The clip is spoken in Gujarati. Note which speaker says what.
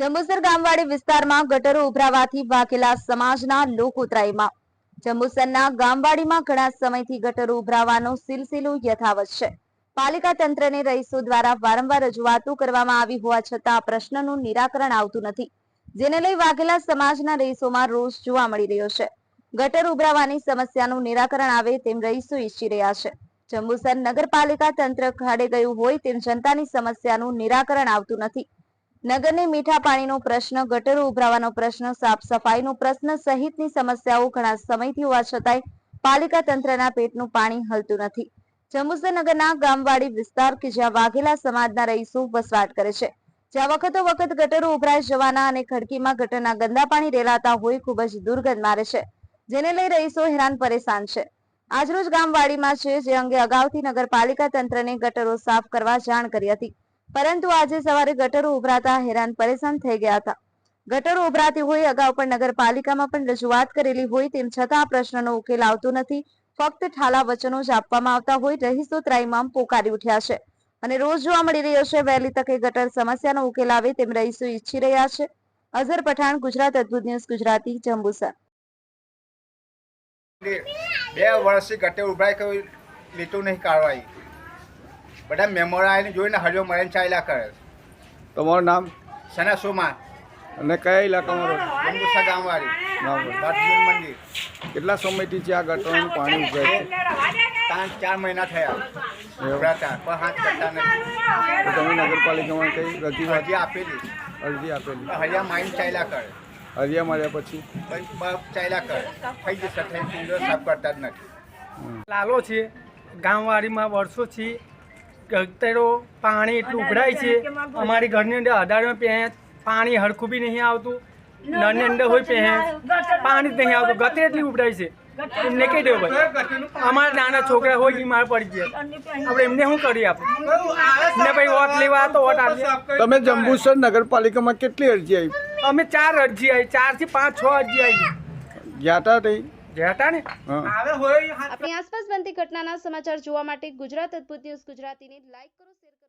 Speaker 1: જંબુસર ગામવાડી વિસ્તારમાં ગટરો ઉભરાવાથી વાઘેલા સમાજના લોકો ત્રાહીમાં જંબુસરના ગામવાડીમાં ઘણા સમયથી ગટરો ઉભરાવાનો સિલસિલો યથાવત છે. પાલિકા તંત્રને રહીશો દ્વારા વારંવાર રજૂઆતો કરવામાં આવી હોવા છતાં પ્રશ્નનું નિરાકરણ આવતું નથી, જેને લઈ વાઘેલા સમાજના રહીશોમાં રોષ જોવા મળી રહ્યો છે. ગટર ઉભરાવાની સમસ્યાનું નિરાકરણ આવે તેમ રહીશો ઈચ્છી રહ્યા છે. જંબુસર નગરપાલિકા તંત્ર ખાડે ગયું હોય તેમ જનતાની સમસ્યાનું નિરાકરણ આવતું નથી. નગરની મીઠા પાણીનો પ્રશ્ન, ગટરો ઉભરાવાનો પ્રશ્ન, સાફ સફાઈનો પ્રશ્ન સહિતની સમસ્યાઓ ઘણા સમયથી હોવા છતાંય પાલિકા તંત્રના પેટનું પાણી હલતું નથી. જંબુસર નગરના ગામવાડી વિસ્તાર કે જ્યાં વાઘેલા સમાજના રહીશો વસવાટ કરે છે. જ્યાં વખતો વખત ગટરો ઉભરાઈ જવાના અને ખડકીમાં ગટરના ગંદા પાણી રેલાતા હોય ખૂબ જ દુર્ગંધ મારે છે, જેને લઈ રહીશો હેરાન પરેશાન છે. આજરોજ ગામવાડીમાં છે, જે અંગે અગાઉથી નગરપાલિકા તંત્રને ગટરો સાફ કરવા જાણ કરી હતી. પરંતુ આજે સવારે ગટરો ઉભરાતા હેરાન પરેશાન થઈ ગયા હતા. ગટરો ઉભરાતી હોય અગાઉ પણ નગરપાલિકામાં પણ રજૂઆત કરેલી હોય તેમ છતાં આ પ્રશ્નનો ઉકેલ આવતો નથી. ફક્ત ઠાલા વચનો જ આપવામાં આવતા હોય રહીશો ત્રાઈમામ પોકારી ઉઠ્યા છે. અને રોજ જોવા મળી રહ્યો છે, વહેલી તકે ગટર સમસ્યાનો ઉકેલ આવે તેમ રહીશો ઈચ્છી રહ્યા છે. અઝર પઠાણ, ગુજરાત અદ્ભુત ન્યૂઝ, ગુજરાતી જંબુસર.
Speaker 2: બે વર્ષથી ગટે ઉભરાય કોઈ લીટું નહીં કાઢવાય. બધા મેમોરા આવીને જોઈને હરિયો મરેન ચાલ્યા કરે
Speaker 3: તમારું નામ?
Speaker 2: સના સોમા?
Speaker 3: અને કયા ઇલાકામાં રહો છો?
Speaker 2: ગામવાળી. બાદજીન મંદિર.
Speaker 3: કેટલા સમયથી છે આ ગટરનું પાણી ઉભરાય છે?
Speaker 2: પાંચ ચાર મહિના થયા. ઉભરાતા પણ હાથ કરતા નથી.
Speaker 3: તો તમે નગરપાલિકામાં કઈ રજી
Speaker 2: હજી આપેલી.
Speaker 3: અરજી આપેલી.
Speaker 2: હરિયા માઇન ચાલ્યા કરે.
Speaker 3: હરિયા માર્યા પછી?
Speaker 2: ચાલ્યા કરે. થઈ જશે થઈ સાફ કરતા જ નથી.
Speaker 4: લાલો છે ગામવાડીમાં વર્ષોથી ગટરો પાણી એટલું ઉભરાય છે. અમારી ઘરની અંદર અઢારમાં પહે પાણી હરખું બી નહીં આવતું. નાની અંદર હોય પહે પાણી જ નહીં આવતું. ગતે એટલી ઉભરાય છે. એમને કહી દો ભાઈ અમારા નાના છોકરા હોય બીમાર પડી ગયા. આપણે એમને શું કરી આપણે? ને ભાઈ વોટ લેવા તો વોટ આપીએ.
Speaker 3: તમે જંબુસર નગરપાલિકામાં કેટલી અરજી આવી?
Speaker 4: અમે ચાર અરજી આવી. ચારથી પાંચ છ અરજી આવી.
Speaker 3: ગયા હતા
Speaker 1: આપણી આસપાસ બનતી ઘટનાના સમાચાર જોવા માટે ગુજરાત અદ્ભુત ન્યૂઝ ગુજરાતીને લાઈક કરો શેર કરો.